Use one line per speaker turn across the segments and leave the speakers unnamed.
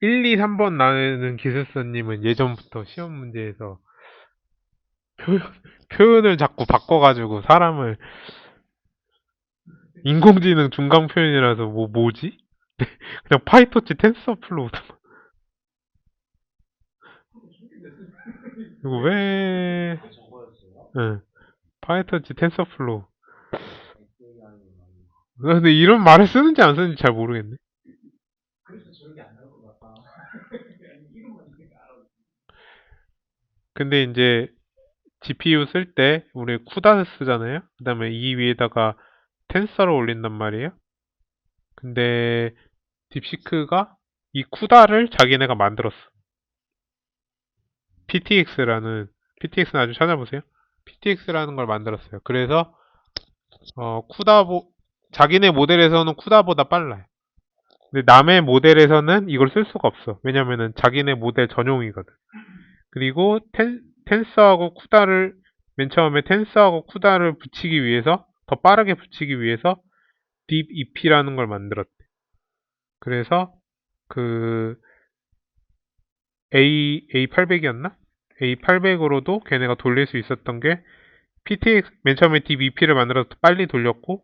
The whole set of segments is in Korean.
1, 2, 3번 나는 기술서님은 예전부터 시험 문제에서 표현, 표현을 자꾸 바꿔가지고 사람을 인공지능 중간 표현이라서 뭐 뭐지? 그냥 파이터치 텐서플로우 이거 왜? 응. 파이터치 텐서플로우 나 근데 이런 말을 쓰는지 안 쓰는지 잘 모르겠네
그래서 저렇게 안 나올 것 같다. 이름만 있으니까 알아.
근데 이제 GPU 쓸 때 우리 쿠다 쓰잖아요. 그 다음에 이 위에다가 텐서를 올린단 말이에요. 근데 딥시크가 이 쿠다를 자기네가 만들었어. PTX라는 PTX는 아주 찾아보세요. PTX라는 걸 만들었어요. 그래서 어, 쿠다보 자기네 모델에서는 쿠다보다 빨라요. 근데 남의 모델에서는 이걸 쓸 수가 없어. 왜냐면은 자기네 모델 전용이거든. 그리고 텐, 텐서하고 쿠다를 맨 처음에 텐서하고 쿠다를 붙이기 위해서 더 빠르게 붙이기 위해서 딥 EP라는 걸 만들었대. 그래서 그 A A800이었나? A800으로도 걔네가 돌릴 수 있었던 게 PTX 맨 처음에 딥 EP를 만들어서 빨리 돌렸고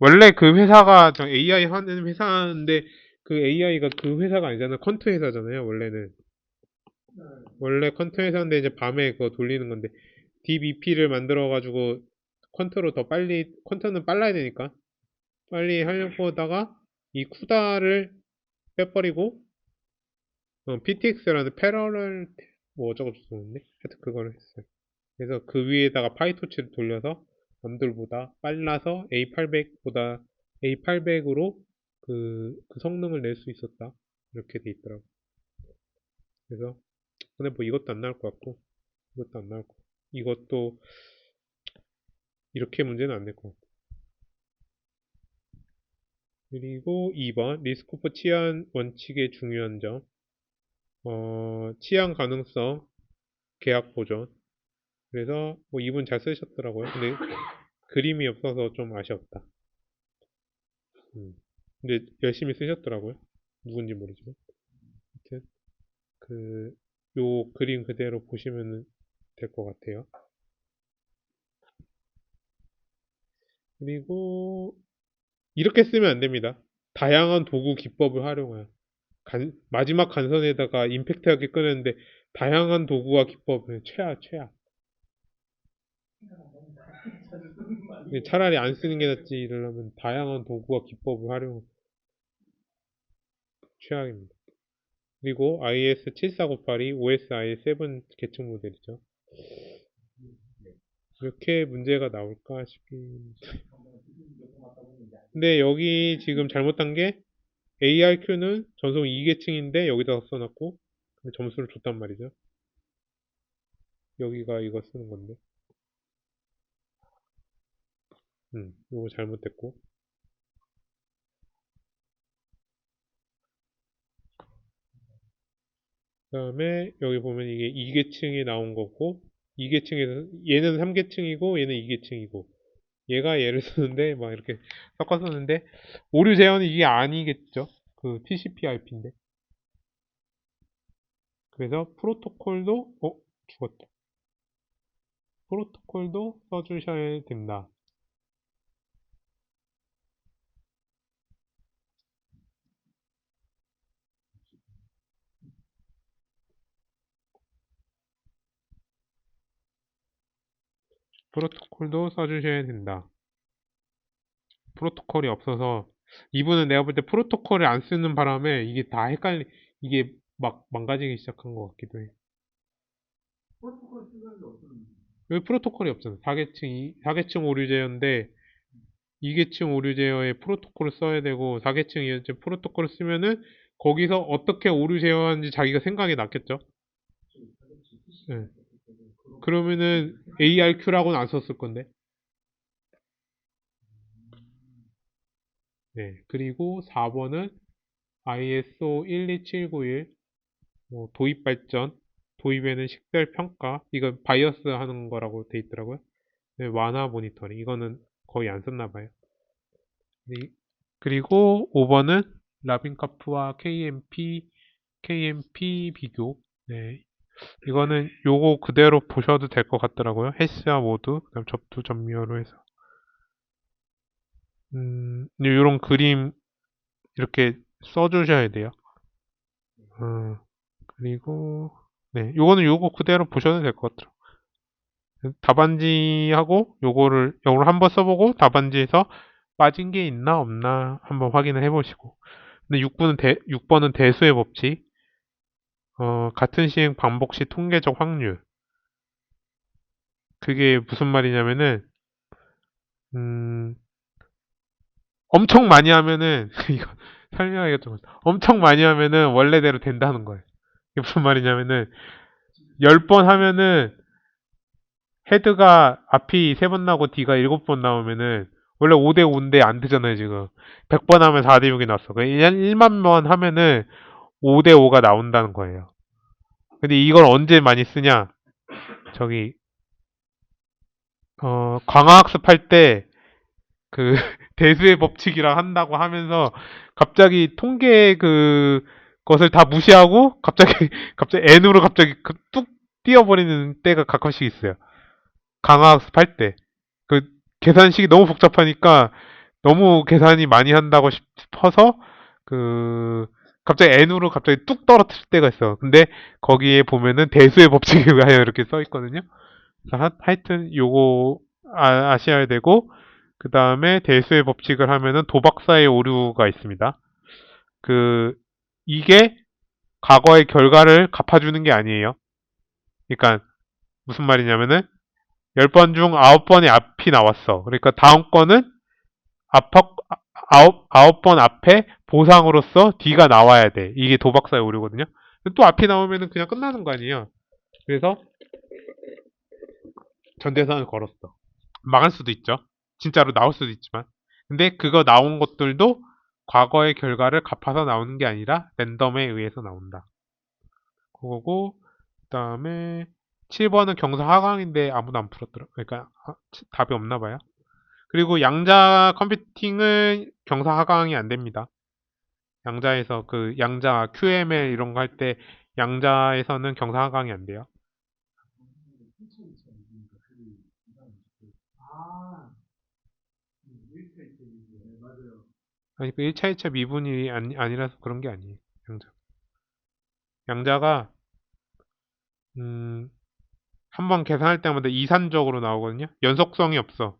원래 그 회사가 저 AI 하는 회사인데 그 AI가 그 회사가 아니잖아. 퀀트 회사잖아요. 원래는. 원래 회사인데 이제 밤에 그거 돌리는 건데 DBP를 만들어 가지고 퀀트로 더 빨리 퀀트는 빨라야 되니까 빨리 하려고 하다가 이 쿠다를 빼버리고 어, PTX라는 패러럴 뭐 어쩌고 저쩌고인데 하여튼 그걸 했어요. 그래서 그 위에다가 파이토치를 돌려서 남들보다 빨라서 A800보다 A800으로 그, 그 성능을 낼 수 있었다. 이렇게 돼 있더라고. 그래서 근데 뭐 이것도 안 나올 것 같고 이것도 안 나올 것 같고 이것도 이렇게 문제는 안낼것 같고. 그리고 2번 리스코프 치안 원칙의 중요한 점 어, 치안 가능성 계약 보존. 그래서 뭐 이분 잘 쓰셨더라고요. 근데 그림이 없어서 좀 아쉬웠다. 음, 근데 열심히 쓰셨더라고요. 누군지 모르지만. 하여튼 그 요 그림 그대로 보시면 될 것 같아요. 그리고 이렇게 쓰면 안 됩니다. 다양한 도구 기법을 활용해요. 간- 마지막 간선에다가 임팩트하게 꺼냈는데 다양한 도구와 기법은 최악 최악. 근데 차라리 안 쓰는 게 낫지 이러려면 다양한 도구와 기법을 활용 최악입니다. 그리고 IS7498이 OSI 7 계층 모델이죠. 이렇게 문제가 나올까 싶긴. 근데 여기 지금 잘못한 게 ARQ는 전송 2계층인데 여기다 써놨고 근데 점수를 줬단 말이죠. 여기가 이거 쓰는 건데. 음, 이거 잘못됐고. 그 다음에 여기 보면 이게 2계층이 나온 거고 2계층에서 얘는 3계층이고 얘는 2계층이고. 얘가 얘를 쓰는데 막 이렇게 섞어 썼는데 오류 제어는 이게 아니겠죠? 그 TCP/IP인데. 그래서 프로토콜도 어? 죽었다. 프로토콜도 써주셔야 된다 프로토콜도 써주셔야 된다. 프로토콜이 없어서 이분은 내가 볼 때 프로토콜을 안 쓰는 바람에 이게 다 헷갈리 이게 막 망가지기 시작한 것 같기도 해.
프로토콜 쓰는 어떤
왜 프로토콜이 없잖아. 4계층 4계층 오류 제어인데 2계층 오류 제어에 프로토콜을 써야 되고 4계층 이제 프로토콜을 쓰면은 거기서 어떻게 오류 제어하는지 자기가 생각이 났겠죠. 네. 그러면은 ARQ라고는 안 썼을 건데. 네. 그리고 4번은 ISO 12791 뭐 도입 발전, 도입에는 식별 평가, 이거 바이어스 하는 거라고 돼 있더라고요. 네, 완화 모니터링, 이거는 거의 안 썼나 봐요. 네, 그리고 5번은 라빈카프와 KMP KMP 비교. 네. 이거는 요거 그대로 보셔도 될 것 같더라고요. 헬스와 모드, 그다음 접두 전미어로 해서. 음, 요런 그림 이렇게 써주셔야 돼요. 어, 그리고, 네, 요거는 요거 그대로 보셔도 될 것 같아요. 답안지하고 요거를, 요거를 한번 써보고 답안지에서 빠진 게 있나 없나 한번 확인을 해보시고. 근데 6번은, 대, 6번은 대수의 법칙. 어, 같은 시행 반복 시 통계적 확률. 그게 무슨 말이냐면은, 음, 엄청 많이 하면은, 이거 설명하기가 좀, 엄청 많이 하면은 원래대로 된다는 거예요. 이게 무슨 말이냐면은, 10번 하면은, 헤드가 앞이 3번 나오고 D가 7번 나오면은, 원래 5대 5인데 안 되잖아요, 지금. 100번 하면 4대 6이 났어. 1만 번 하면은 5대 5가 나온다는 거예요. 근데 이걸 언제 많이 쓰냐? 저기, 어, 광화학습 할 때, 그, 대수의 법칙이라 한다고 하면서, 갑자기 통계 그, 것을 다 무시하고, 갑자기, 갑자기 N으로 갑자기 그 뚝 뛰어버리는 때가 가끔씩 있어요. 강화학습 할 때. 그, 계산식이 너무 복잡하니까, 너무 계산이 많이 한다고 싶어서, 그, 갑자기 N으로 갑자기 뚝 떨어뜨릴 때가 있어. 근데 거기에 보면은 대수의 법칙이 왜 이렇게 써 있거든요. 하, 하여튼 요거 아, 아셔야 되고 그 다음에 대수의 법칙을 하면은 도박사의 오류가 있습니다. 그 이게 과거의 결과를 갚아주는 게 아니에요. 그러니까 무슨 말이냐면은 10번 중 9번의 앞이 나왔어. 그러니까 다음 거는 앞, 아홉, 아홉 번 앞에 보상으로서 D가 나와야 돼. 이게 도박사의 오류거든요. 또 앞이 나오면은 그냥 끝나는 거 아니에요. 그래서 전대산을 걸었어. 망할 수도 있죠. 진짜로 나올 수도 있지만. 근데 그거 나온 것들도 과거의 결과를 갚아서 나오는 게 아니라 랜덤에 의해서 나온다. 그거고 그 다음에 7번은 경사 하강인데 아무도 안 풀었더라. 그러니까 아, 답이 없나 봐요. 그리고 양자 컴퓨팅은 경사 하강이 안 됩니다. 양자에서 그 양자 QML 이런 거 할 때 양자에서는 경사 하강이 안
돼요.
아니 그 1차 2차 미분이 아니, 아니라서 그런 게 아니에요. 양자. 양자가 음, 한 번 계산할 때마다 이산적으로 나오거든요. 연속성이 없어.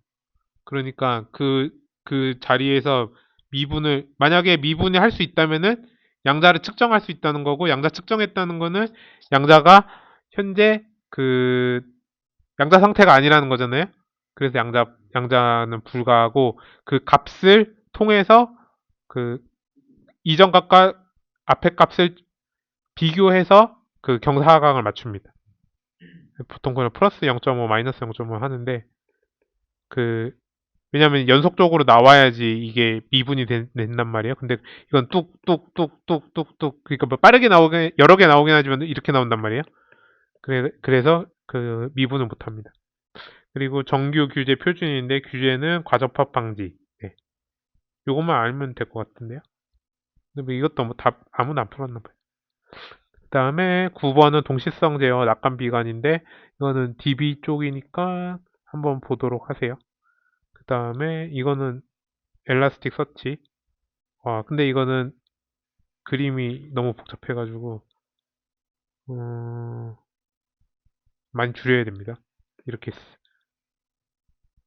그러니까 그, 그 자리에서 미분을, 만약에 미분을 할수 있다면은 양자를 측정할 수 있다는 거고, 양자 측정했다는 거는 양자가 현재 그, 양자 상태가 아니라는 거잖아요. 그래서 양자, 양자는 불가하고, 그 값을 통해서 그, 이전 값과 앞의 값을 비교해서 그 경사하강을 맞춥니다. 보통 그냥 플러스 0.5, 마이너스 0.5 하는데, 그, 왜냐면 연속적으로 나와야지 이게 미분이 된, 단 말이에요. 근데 이건 뚝뚝뚝뚝뚝뚝 그러니까 뭐 빠르게 나오게 여러 개 나오긴 하지만 이렇게 나온단 말이에요. 그래, 그래서 그 미분은 못 합니다. 그리고 정규 규제 표준인데 규제는 과접합 방지. 네. 요것만 알면 될 것 같은데요. 근데 뭐 이것도 뭐 답 아무나 안 풀었나 봐요. 그 다음에 9번은 동시성 제어 낙관 비관인데 이거는 DB 쪽이니까 한번 보도록 하세요. 그 다음에 이거는 엘라스틱 서치. 와, 근데 이거는 그림이 너무 복잡해가지고 어, 많이 줄여야 됩니다. 이렇게 쓰.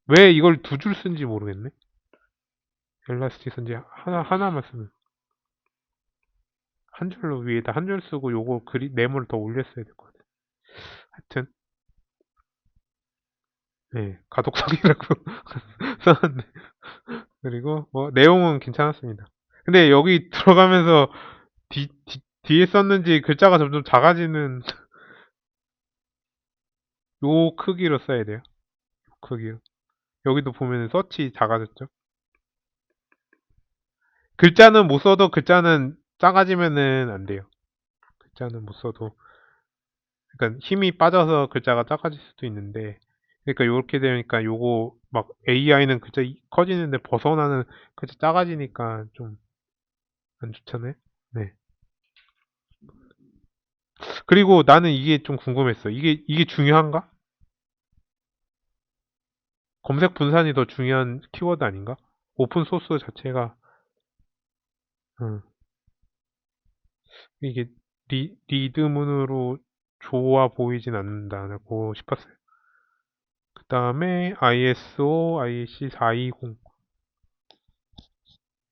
왜 이걸 두 줄 쓴지 모르겠네. 엘라스틱 선지 하나 하나만 쓰면 한 줄로 위에다 한 줄 쓰고 요거 그리 네모를 더 올렸어야 될 것 같아. 하여튼 네 가독성이라고 써놨네. 그리고 뭐 내용은 괜찮았습니다. 근데 여기 들어가면서 뒤, 뒤, 뒤에 썼는지 글자가 점점 작아지는 요 크기로 써야 돼요. 요 크기로. 여기도 보면 서치 작아졌죠. 글자는 못 써도 글자는 작아지면은 안 돼요. 글자는 못 써도 그러니까 힘이 빠져서 글자가 작아질 수도 있는데 그러니까 이렇게 되니까 요거 막 AI는 글자 커지는데 벗어나는 글자 작아지니까 좀 안 좋잖아요. 네. 그리고 나는 이게 좀 궁금했어. 이게, 이게 중요한가? 검색 분산이 더 중요한 키워드 아닌가? 오픈 소스 자체가, 음. 이게 리, 리드문으로 좋아 보이진 않는다고 싶었어요. 그 다음에 ISO, IEC 420,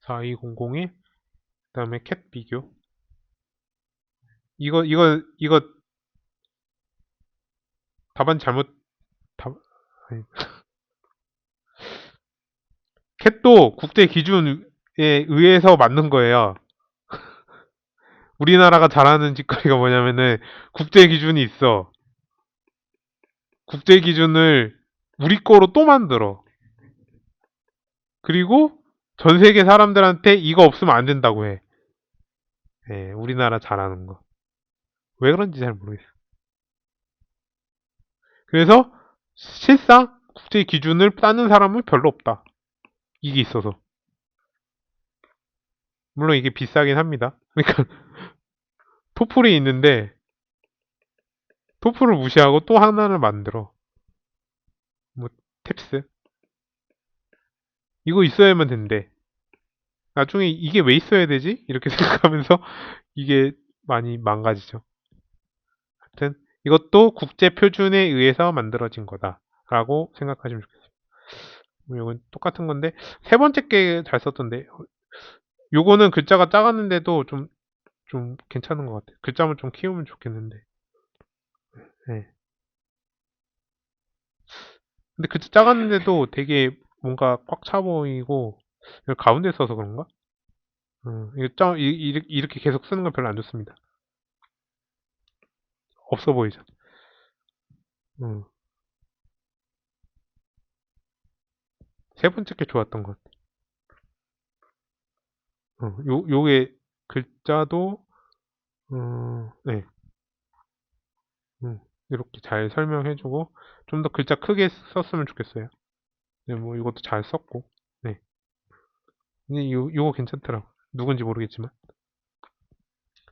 4200에, 그 다음에 캣 비교. 이거, 이거, 이거, 답안 잘못, 답, 아니. 캣도 국제 기준에 의해서 만든 거예요. 우리나라가 잘하는 짓거리가 뭐냐면은 국제 기준이 있어. 국제 기준을 우리 거로 또 만들어. 그리고 전 세계 사람들한테 이거 없으면 안 된다고 해. 예, 우리나라 잘하는 거. 왜 그런지 잘 모르겠어. 그래서 실상 국제 기준을 따는 사람은 별로 없다. 이게 있어서. 물론 이게 비싸긴 합니다. 그러니까 토플이 있는데 토플을 무시하고 또 하나를 만들어. 뭐 탭스. 이거 있어야만 된대. 나중에 이게 왜 있어야 되지? 이렇게 생각하면서 이게 많이 망가지죠. 하여튼 이것도 국제 표준에 의해서 만들어진 거다 라고 생각하시면 좋겠어요. 뭐 이건 똑같은 건데 세 번째 게 잘 썼던데 요거는 글자가 작았는데도 좀 좀 괜찮은 것 같아요. 글자만 좀 키우면 좋겠는데. 네. 근데 글자 작았는데도 되게 뭔가 꽉 차 보이고 가운데 써서 그런가? 음, 이거 짜, 이- 이렇게, 이렇게 계속 쓰는 건 별로 안 좋습니다. 없어 보이죠? 음. 세 번째 게 좋았던 것 같아. 어, 요, 요게 글자도, 어, 네. 음, 이렇게 잘 설명해주고, 좀 더 글자 크게 썼으면 좋겠어요. 네, 뭐, 이것도 잘 썼고, 네. 근데 요, 요거 괜찮더라고. 누군지 모르겠지만.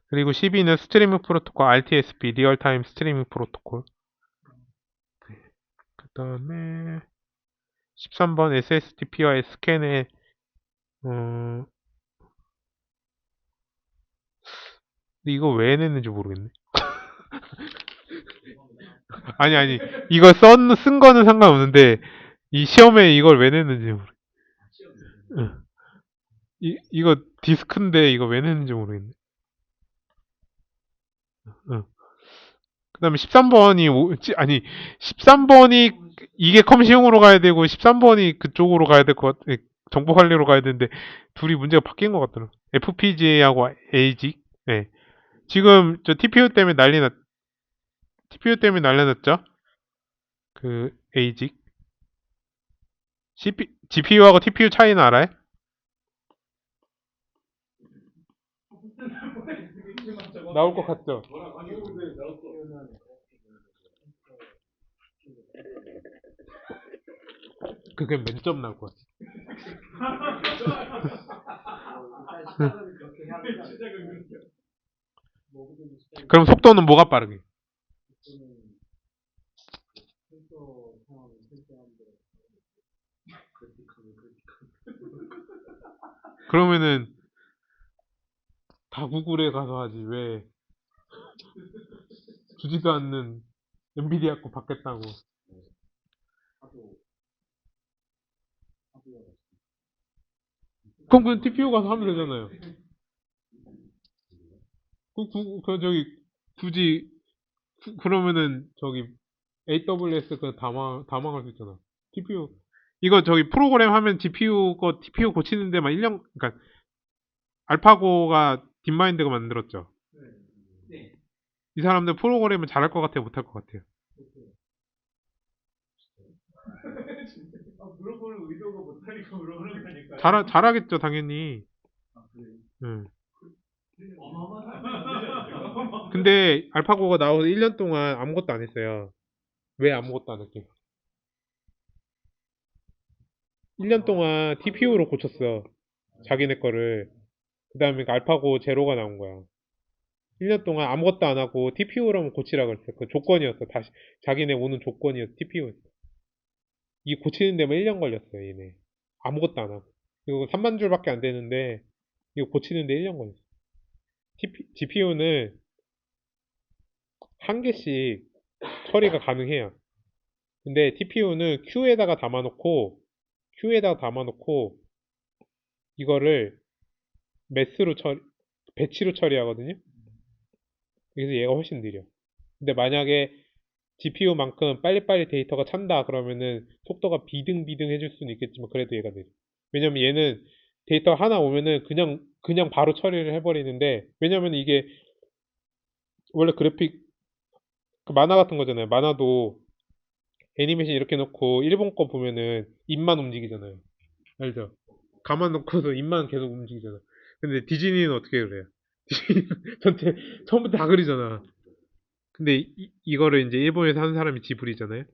그리고 12는 스트리밍 프로토콜, RTSP, 리얼타임 스트리밍 프로토콜. 그 다음에, 13번 SSTP와 스캔의, 어, 근데 이거 왜 냈는지 모르겠네. 아니, 아니. 이거 쓴, 쓴 거는 상관없는데, 이 시험에 이걸 왜 냈는지 모르겠네. 응. 이, 이거 디스크인데, 이거 왜 냈는지 모르겠네. 응. 그 다음에 13번이, 아니, 13번이 이게 컴시용으로 가야 되고, 13번이 그쪽으로 가야 될 것 같아. 정보 관리로 가야 되는데, 둘이 문제가 바뀐 것 같더라고. FPGA하고 AG. 네. 지금 저 TPU 때문에 난리 났, TPU 때문에 났죠? 그. CP, GPU하고 TPU 차이는 알아요? 나올 것 같죠? 그게 맨점 나올 것 같아. 그럼 속도는 뭐가 빠르게? 그러면은 다 구글에 가서 하지. 왜 주지도 않는 엔비디아 거 받겠다고. 그럼 그냥 TPU 가서 하면 되잖아요. 그, 구, 그 저기 굳이 구- 그러면은 저기 AWS 그 다망 다망할 수 있잖아. TPU 이거 저기 프로그램 하면 GPU 거 TPU 고치는데 막 1년 그러니까 알파고가 딥마인드가 만들었죠
네.
이 사람들 프로그램을 잘할 것 같아요 못할 것 같아요
아, 물어볼 의도가 못하니까 물어보는 거니까.
잘 잘하겠죠 당연히
아?
응.
어마어마한
근데 알파고가 나와서 1년 동안 아무것도 안 했어요. 왜 아무것도 안 했게? 1년 동안 TPU로 고쳤어. 자기네 거를. 그 다음에 알파고 제로가 나온 거야. 1년 동안 아무것도 안 하고 TPU로만 고치라 그랬어요. 그 조건이었어. 다시 자기네 오는 조건이었어. TPU. 이 고치는 데만 1년 걸렸어요. 얘네. 아무것도 안 하고. 이거 3만 줄밖에 안 되는데 이거 고치는 데 1년 걸렸어. GPU는 한 개씩 처리가 가능해요. 근데 TPU는 Q에다가 담아놓고 Q에다가 담아놓고 이거를 매스로 처리, 배치로 처리하거든요. 그래서 얘가 훨씬 느려. 근데 만약에 GPU만큼 빨리빨리 데이터가 찬다 그러면은 속도가 비등비등 해줄 수는 있겠지만 그래도 얘가 느려. 왜냐면 얘는 데이터 하나 오면은 그냥 그냥 바로 처리를 해버리는데 왜냐면 이게 원래 그래픽 그 만화 같은 거잖아요. 만화도 애니메이션 이렇게 놓고 일본 거 보면은 입만 움직이잖아요. 알죠? 가만 놓고서 입만 계속 움직이잖아. 근데 디즈니는 어떻게 그래요? 디즈니는 전체 처음부터 다 그리잖아. 근데 이, 이거를 이제 일본에서 하는 사람이 지브리잖아요.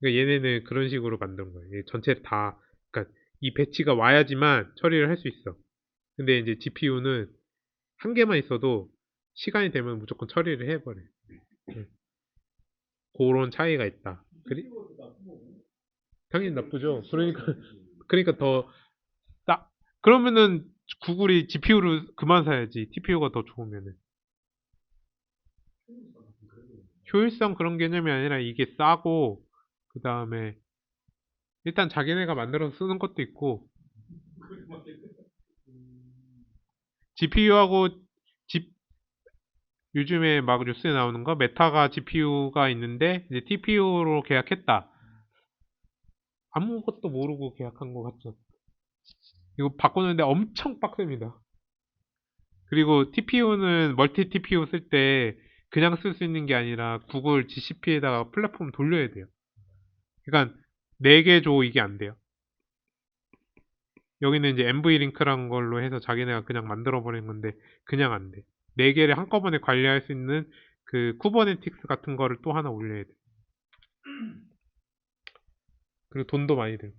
그러니까 얘네는 그런 식으로 만든 거예요. 얘 전체 다, 그러니까 이 배치가 와야지만 처리를 할 수 있어. 근데 이제 GPU는 한 개만 있어도 시간이 되면 무조건 처리를 해버려. 요 그런 차이가 있다. 그리, 당연히 나쁘죠. 그러니까 그러니까 더 싸. 그러면은 구글이 GPU를 그만 사야지. TPU가 더 좋으면은. 효율성 그런 개념이 아니라 이게 싸고 그 다음에 일단 자기네가 만들어서 쓰는 것도 있고 GPU하고 집 요즘에 막 뉴스에 나오는 거 메타가 GPU가 있는데 이제 TPU로 계약했다. 아무것도 모르고 계약한 것 같죠. 이거 바꾸는데 엄청 빡셉니다. 그리고 TPU는 멀티 TPU 쓸 때 그냥 쓸 수 있는 게 아니라 구글 GCP에다가 플랫폼 돌려야 돼요. 그러니까 4개 줘 이게 안 돼요. 여기는 이제 MV 링크라는 걸로 해서 자기네가 그냥 만들어 버린 건데 그냥 안 돼. 네 개를 한꺼번에 관리할 수 있는 그 쿠버네틱스 같은 거를 또 하나 올려야 돼. 그리고 돈도 많이 들고.